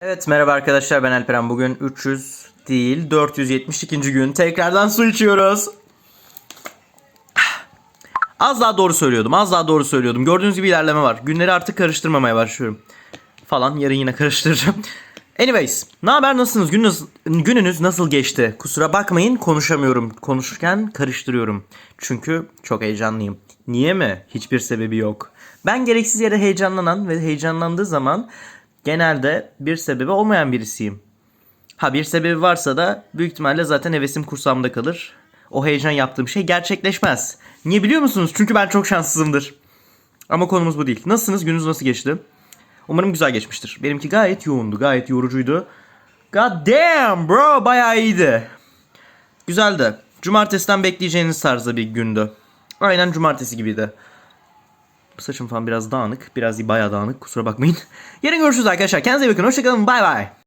Evet merhaba arkadaşlar ben Alperen. Bugün 300 değil 472. gün tekrardan su içiyoruz. Az daha doğru söylüyordum. Az daha doğru söylüyordum. Gördüğünüz gibi ilerleme var. Günleri artık karıştırmamaya başlıyorum. Falan yarın yine karıştıracağım. Anyways, ne haber nasılsınız? Gününüz, gününüz nasıl geçti? Kusura bakmayın konuşamıyorum. Konuşurken karıştırıyorum. Çünkü çok heyecanlıyım. Niye mi? Hiçbir sebebi yok. Ben gereksiz yere heyecanlanan ve heyecanlandığı zaman genelde bir sebebi olmayan birisiyim. Ha bir sebebi varsa da büyük ihtimalle zaten hevesim kursağımda kalır. O heyecan yaptığım şey gerçekleşmez. Niye biliyor musunuz? Çünkü ben çok şanssızımdır. Ama konumuz bu değil. Nasılsınız? Gününüz nasıl geçti? Umarım güzel geçmiştir. Benimki gayet yoğundu. Gayet yorucuydu. God damn bro bayağı iyiydi. Güzeldi. Cumartesiden bekleyeceğiniz tarzda bir gündü. Aynen cumartesi gibiydi. Saçım falan biraz dağınık. Biraz değil bayağı dağınık. Kusura bakmayın. Yarın görüşürüz arkadaşlar. Kendinize iyi bakın. Hoşçakalın. Bay bay.